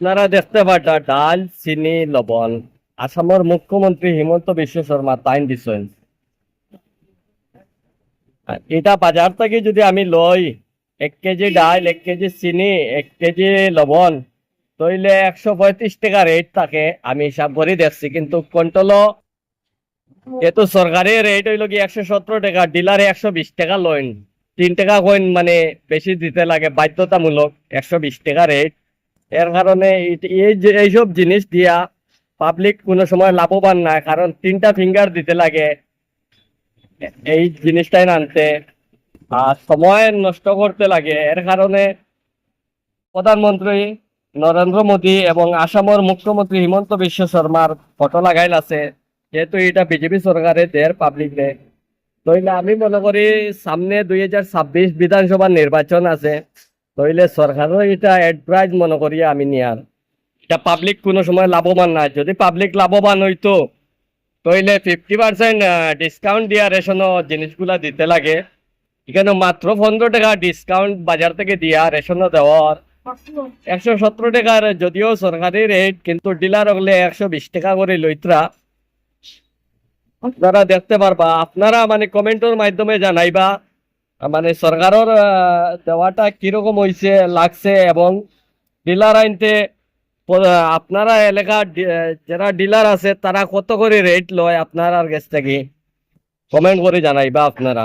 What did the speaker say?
আপনারা দেখতে পাটা ডাল চিনি, লবণ। আসামের মুখ্যমন্ত্রী হিমন্ত বিশ্ব শর্মা, তাইন দিছেন। এটা বাজার থেকে যদি আমি লই, এক কেজি ডাল, এক কেজি চিনি, এক কেজি লবণ, তইলে একশো পঁয়ত্রিশ টাকা রেট থাকে, আমি হিসাব করে দেখছি, কিন্তু কন্ট্রোল যেহেতু সরকারি রেট হইল কি একশো সতেরো টাকা, ডিলারে একশো বিশ টাকা লইন তিন টাকা কইন মানে বেশি দিতে লাগে, বাধ্যতামূলক একশো বিশ টাকা রেট এর কারণে এই- যে এইসব জিনিস দিয়া পাবলিক কোনো সময় লাভবান না কারণ তিনটা ফিঙ্গার দিতে লাগে। এই জিনিসটাই আনতে আর সময় নষ্ট করতে লাগে। এর কারণে প্রধানমন্ত্রী নরেন্দ্র মোদী এবং আসামের মুখ্যমন্ত্রী হিমন্ত বিশ্ব শর্মার ফটো লাগাইল আছে। যেহেতু এটা বিজেপি সরকারের দের পাবলিক রে তইলে আমি মনে করি সামনে দুই হাজার ছাব্বিশ বিধানসভা নির্বাচন আছে। তইলে সরকারও এটা অ্যাডভাইজ মনে করি আমি নিয়ার এটা পাবলিক কোনো সময় লাভবান না যদি পাবলিক লাভবান হইতো তইলে ফিফটি পার্সেন্ট ডিসকাউন্ট দিয়া রেশনও জিনিসগুলা দিতে লাগে। এখানে মাত্র পনেরো টাকা ডিসকাউন্ট বাজার থেকে দিয়া রেশনও দেওয়ার একশো সতেরো টাকার যদিও সরকারি রেট কিন্তু ডিলার হলে একশো বিশ টাকা করে লইত্রা আপনারা দেখতে পারবা, আপনারা মানে কমেন্টের মাধ্যমে জানাইবা। মানে সরকারের দেওয়াটা কীরকম হয়েছে লাগছে এবং ডিলার আইনতে আপনারা এলাকা যারা ডিলার আছে, তারা কত করে রেট লয় আপনার আর কাছ থেকে কমেন্ট করে জানাইবা আপনারা।